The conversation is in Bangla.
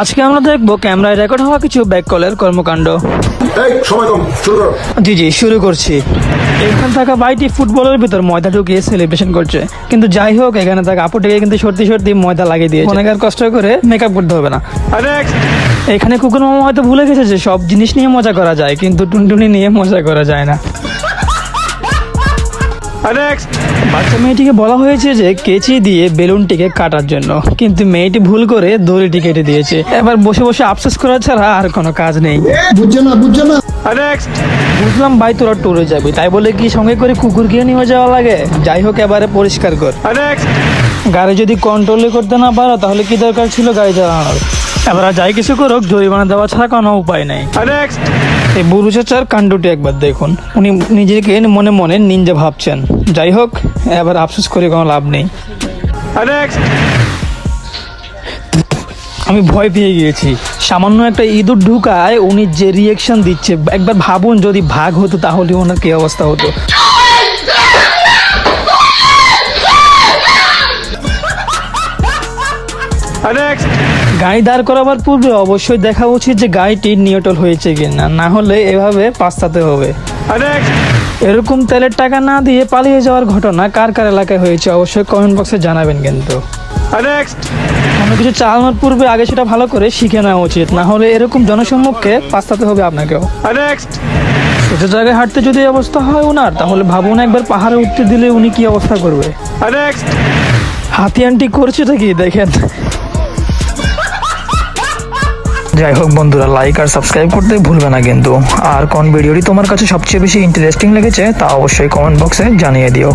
আজকে আমরা দেখব ক্যামেরায় রেকর্ড হওয়া কিছু ব্যাক কলের কর্মকাণ্ড। এই সময় কম শুরু করো। জি জি শুরু করছি। এখানে থাকা বাইটি ফুটবলের ভিতর ময়দা ঢুকিয়ে সেলিব্রেশন করছে। কিন্তু যাই হোক এখানে থাকা আপুটিকে কিন্তু সর্দি সর্দি ময়দা লাগিয়ে দিয়েছে। অনেক আর কষ্ট করে মেকআপ করতে হবে না। এখানে কুকুর মামা হয়তো ভুলে গেছে যে সব জিনিস নিয়ে মজা করা যায় কিন্তু টুনটুনি নিয়ে মজা করা যায় না। বাচ্চা মেয়েটিকে বলা হয়েছে যে কেচি দিয়ে বেলুনটিকে কাটার জন্য। কিন্তু মেয়েটি ভুল করে দড়িটি কেটে দিয়েছে। এবার বসে বসে আফসোস করা ছাড়া আর কোনো কাজ নেই। বুঝছ না বুঝছ না? বুঝলাম ভাই তোরা ট্যুরে যাবি। তাই বলে কি সঙ্গে করে কুকুরকে নিয়ে যাওয়া লাগে? যাই হোক এবারে পরিষ্কার কর। গাড়ি যদি কন্ট্রোলে করতে না পারো তাহলে কি দরকার ছিল গাড়ি চালানোর? এবার যাই কিছু করুক জরিমানা দেওয়া ছাড়া কোনো উপায় নাই। এই বুড়ু চাচার কাণ্ডটি একবার দেখুন। উনি নিজেকে মনে মনে নিন্দে ভাবছেন। যাই হোক এবার আফসোস করে কোনো লাভ নেই। আমি ভয় পেয়ে গিয়েছি। সামান্য একটা ইঁদুর ঢুকায় উনি যে রিয়েকশন দিচ্ছে একবার ভাবুন যদি ভাগ হতো তাহলে ওনার কি অবস্থা হতো। গাড়ি দাঁড় করাবার পূর্বে অবশ্যই দেখা উচিত যে গাড়িটি নিয়টল হয়েছে কিনা না হলে এভাবে পাস্তাতে হবে। এরকম তেলের টাকা না দিয়ে পালিয়ে যাওয়ার ঘটনা কার কার এলাকায় হয়েছে অবশ্যই কমেন্ট বক্সে জানাবেন কিন্তু। কোনো কিছু চালানোর পূর্বে আগে সেটা ভালো করে শিখে নেওয়া উচিত না হলে এরকম জনসম্মুখে পাস্তাতে হবে আপনাকেও। সোজা জায়গায় হাঁটতে যদি অবস্থা হয় ওনার তাহলে ভাবুন একবার পাহাড়ে উঠতে দিলে উনি কি অবস্থা করবে। হাতি আন্টি করছেটা কি দেখেন। যাই হোক বন্ধুরা লাইক আর সাবস্ক্রাইব করতে ভুলবে না কিন্তু। আর কোন ভিডিওটি তোমার কাছে সবচেয়ে বেশি ইন্টারেস্টিং লেগেছে তা অবশ্যই কমেন্ট বক্সে জানিয়ে দিও।